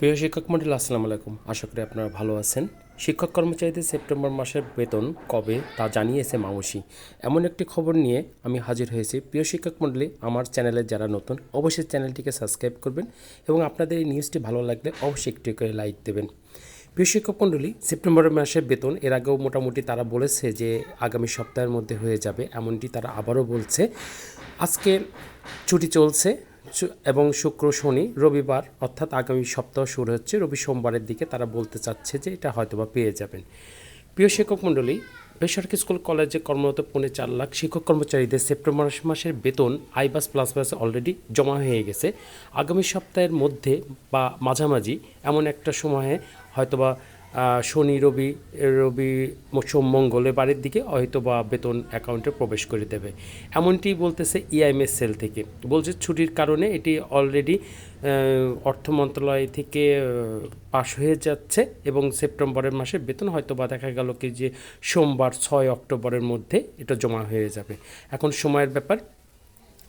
প্রিয় শিক্ষক মন্ডল, আসসালামু আলাইকুম। আশা করি আপনারা ভালো আছেন। শিক্ষক কর্মচারীদের সেপ্টেম্বর মাসের বেতন কবে তা জানিয়েছে মামসি। এমন একটি খবর নিয়ে আমি হাজির হয়েছি। প্রিয় শিক্ষক মন্ডলী, আমার চ্যানেলে যারা নতুন, অবশ্যই চ্যানেলটিকে সাবস্ক্রাইব করবেন এবং আপনাদের এই নিউজটি ভালো লাগলে অবশ্যই একটি করে লাইক দেবেন। প্রিয় শিক্ষক মণ্ডলী সেপ্টেম্বর মাসের বেতন, এর আগেও মোটামুটি তারা বলেছে যে আগামী সপ্তাহের মধ্যে হয়ে যাবে। এমনটি তারা আবারও বলছে। আজকে ছুটি চলছে। এবং শুক্র শনি রবিবার, অর্থাৎ আগামী সপ্তাহ শুরু হচ্ছে। রবি সোমবারের দিকে তারা বলতে চাচ্ছে যে এটা হয়তোবা পেয়ে যাবেন। প্রিয় শিক্ষক মণ্ডলী, বেসরকারি স্কুল, কলেজে কর্মরত পৌনে চার লাখ শিক্ষক কর্মচারীদের সেপ্টেম্বর মাসের বেতন আইবাস প্লাস প্লাস অলরেডি জমা হয়ে গেছে। আগামী সপ্তাহের মধ্যে বা মাঝামাঝি এমন একটা সময়ে হয়তোবা শনি, রবি রবি, সোম বাড়ির দিকে হয়তো বা বেতন অ্যাকাউন্টে প্রবেশ করে দেবে। এমনটি বলতেছে ইআইএমএস সেল থেকে। বলছে ছুটির কারণে এটি অলরেডি অর্থ মন্ত্রণালয় থেকে পাশ হয়ে যাচ্ছে এবং সেপ্টেম্বরের মাসে বেতন হয়তো বা দেখা গেল কি যে সোমবার ছয় অক্টোবরের মধ্যে এটা জমা হয়ে যাবে। এখন সময়ের ব্যাপার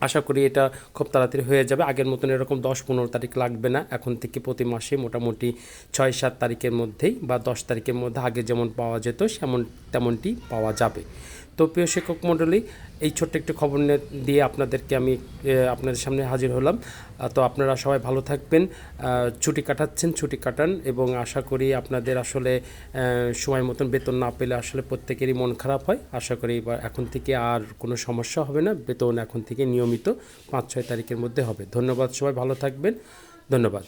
আশা করি এটা খুব তাড়াতাড়ি হয়ে যাবে। আগের মতন এরকম দশ পনেরো তারিখ লাগবে না। এখন থেকে প্রতি মাসে মোটামুটি ছয় সাত তারিখের মধ্যেই বা দশ তারিখের মধ্যে আগে যেমন পাওয়া যেত, সেমন তেমনটি পাওয়া যাবে। তো প্রিয় শিক্ষক মণ্ডলী, এই ছোট্ট একটি খবর দিয়ে আপনাদেরকে আমি আপনাদের সামনে হাজির হলাম। তো আপনারা সবাই ভালো থাকবেন। ছুটি কাটাচ্ছেন, ছুটি কাটান এবং আশা করি আপনাদের আসলে সময় মতন বেতন না পেলে আসলে প্রত্যেকেরই মন খারাপ হয়। আশা করি এবার এখন থেকে আর কোনো সমস্যা হবে না। বেতন এখন থেকে নিয়মিত পাঁচ, ছয় তারিখের মধ্যে হবে। ধন্যবাদ সবাই, ভালো থাকবেন। ধন্যবাদ।